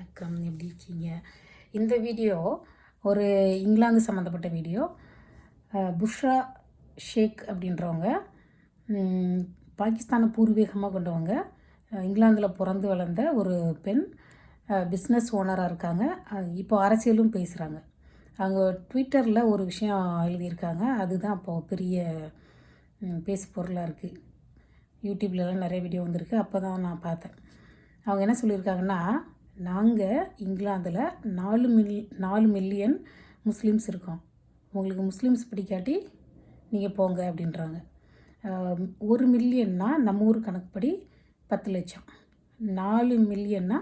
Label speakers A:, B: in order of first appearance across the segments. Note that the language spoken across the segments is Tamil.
A: வணக்கம் எப்படி இருக்கீங்க? இந்த வீடியோ ஒரு இங்கிலாந்து சம்மந்தப்பட்ட வீடியோ. புஷ்ரா ஷேக் அப்படின்றவங்க பாகிஸ்தானை பூர்வீகமாக கொண்டவங்க இங்கிலாந்தில் பிறந்து வளர்ந்த ஒரு பெண் பிஸ்னஸ் ஓனராக இருக்காங்க. இப்போ அரசியலும் பேசுகிறாங்க அவங்க ட்விட்டரில் ஒரு விஷயம் எழுதியிருக்காங்க. அதுதான் அப்போது பெரிய பேசு பொருளாக இருக்குது யூடியூப்லலாம் நிறைய வீடியோ வந்திருக்கு. அப்போ தான் நான் பார்த்தேன். அவங்க என்ன சொல்லியிருக்காங்கன்னா நாங்கள் இங்கிலாந்தில் நாலு மில் நாலு மில்லியன் முஸ்லீம்ஸ் இருக்கோம். உங்களுக்கு முஸ்லீம்ஸ் பிடிக்காட்டி நீங்கள் போங்க அப்படின்றாங்க. ஒரு மில்லியன்னா நம்ம ஊர் கணக்குப்படி பத்து லட்சம். நாலு மில்லியன்னா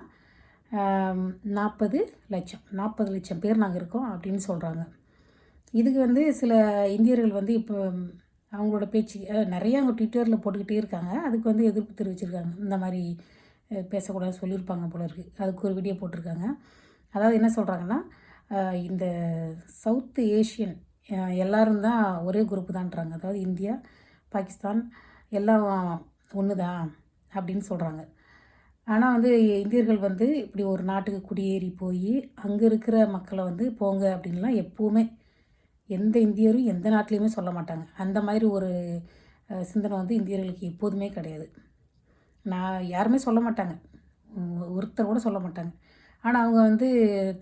A: நாற்பது லட்சம். நாற்பது லட்சம் பேர் நாங்கள் இருக்கோம் அப்படின்னு சொல்கிறாங்க இதுக்கு வந்து சில இந்தியர்கள் வந்து இப்போ அவங்களோட பேச்சு நிறையா அவங்க ட்விட்டரில் போட்டுக்கிட்டே இருக்காங்க. அதுக்கு வந்து எதிர்ப்பு தெரிவிச்சிருக்காங்க. இந்த மாதிரி பேசக்கூடாது பேசக்கூடாதுன்னு சொல்லியிருப்பாங்க போல இருக்குது அதுக்கு ஒரு வீடியோ போட்டிருக்காங்க. அதாவது என்ன சொல்கிறாங்கன்னா இந்த சவுத் ஏஷியன் எல்லோரும் தான் ஒரே குரூப்பு தான்றாங்க. அதாவது இந்தியா பாகிஸ்தான் எல்லாம் ஒன்று தான் அப்படின்னு சொல்கிறாங்க ஆனால் வந்து இந்தியர்கள் வந்து இப்படி ஒரு நாட்டுக்கு குடியேறி போய் அங்கே இருக்கிற மக்களை வந்து போங்க அப்படின்லாம் எப்போவுமே எந்த இந்தியரும் எந்த நாட்டிலையுமே சொல்ல மாட்டாங்க. அந்த மாதிரி ஒரு சிந்தனை வந்து இந்தியர்களுக்கு எப்போதுமே கிடையாது. நான் யாருமே சொல்ல மாட்டாங்க. ஒருத்தர் கூட சொல்ல மாட்டாங்க. ஆனால் அவங்க வந்து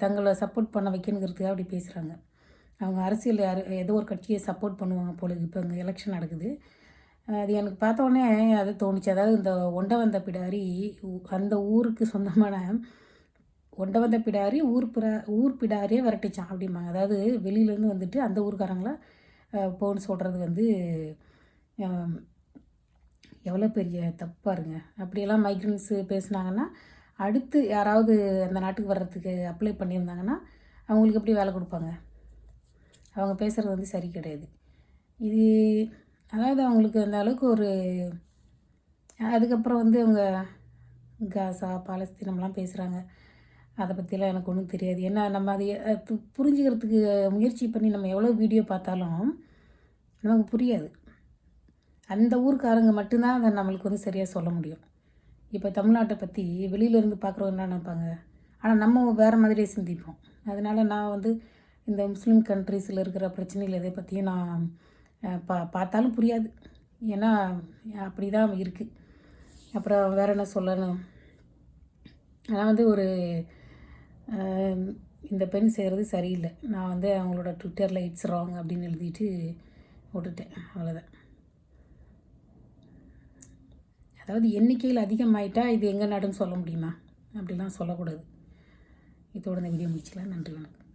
A: தங்களை சப்போர்ட் பண்ண வைக்கணுங்கிறதுக்காக அப்படி பேசுகிறாங்க அவங்க அரசியல் யார் ஏதோ ஒரு கட்சியை சப்போர்ட் பண்ணுவாங்க போல இப்போ இங்கே எலெக்ஷன் நடக்குது. அது எனக்கு பார்த்தோன்னே அது தோணுச்சு. அதாவது இந்த ஒண்டவந்த பிடாரி அந்த ஊருக்கு சொந்தமான ஒண்டவந்த பிடாரி ஊர் பிற ஊர் பிடாரியே விரட்டிச்சான் அப்படிம்பாங்க. அதாவது வெளியிலேருந்து வந்துட்டு அந்த ஊருக்காரங்கள போன்னு சொல்கிறது வந்து எவ்வளோ பெரிய தப்பாருங்க அப்படியெல்லாம் மைக்ரன்ஸு பேசுனாங்கன்னா அடுத்து யாராவது அந்த நாட்டுக்கு வர்றதுக்கு அப்ளை பண்ணியிருந்தாங்கன்னா அவங்களுக்கு எப்படி வேலை கொடுப்பாங்க? அவங்க பேசுகிறது வந்து சரி கிடையாது. இது அதாவது அவங்களுக்கு அந்த அளவுக்கு ஒரு அதுக்கப்புறம் வந்து அவங்க காசா பாலஸ்தீனம்லாம் பேசுகிறாங்க அதை பற்றிலாம் எனக்கு ஒன்றும் தெரியாது. ஏன்னா நம்ம அதை புரிஞ்சுக்கிறதுக்கு முயற்சி பண்ணி நம்ம எவ்வளோ வீடியோ பார்த்தாலும் நமக்கு புரியாது. அந்த ஊருக்காரங்க மட்டும்தான் அதை நம்மளுக்கு வந்து சரியாக சொல்ல முடியும். இப்போ தமிழ்நாட்டை பற்றி வெளியிலேருந்து பார்க்குறவங்க என்ன நினைப்பாங்க? ஆனால் நம்ம வேறு மாதிரியே சிந்திப்போம். அதனால் நான் வந்து இந்த முஸ்லீம் கண்ட்ரீஸில் இருக்கிற பிரச்சனைகள் எதை பற்றியும் நான் பா பார்த்தாலும் புரியாது. ஏன்னா அப்படி தான் இருக்குது அப்புறம் வேறு என்ன சொல்லணும்? ஆனால் வந்து ஒரு இந்த பெண் செய்கிறது சரியில்லை. நான் வந்து அவங்களோட ட்விட்டரில் இட்ஸ் ராங் அப்படின்னு எழுதிட்டு விட்டுட்டேன். அவ்வளோதான் அதாவது எண்ணிக்கையில் அதிகமாயிட்டா இது எங்கள் நாடுன்னு சொல்ல முடியுமா? அப்படிலாம் சொல்லக்கூடாது. இதோட இந்த வீடியோ முடிச்சுக்கலாம். நன்றி வணக்கம்.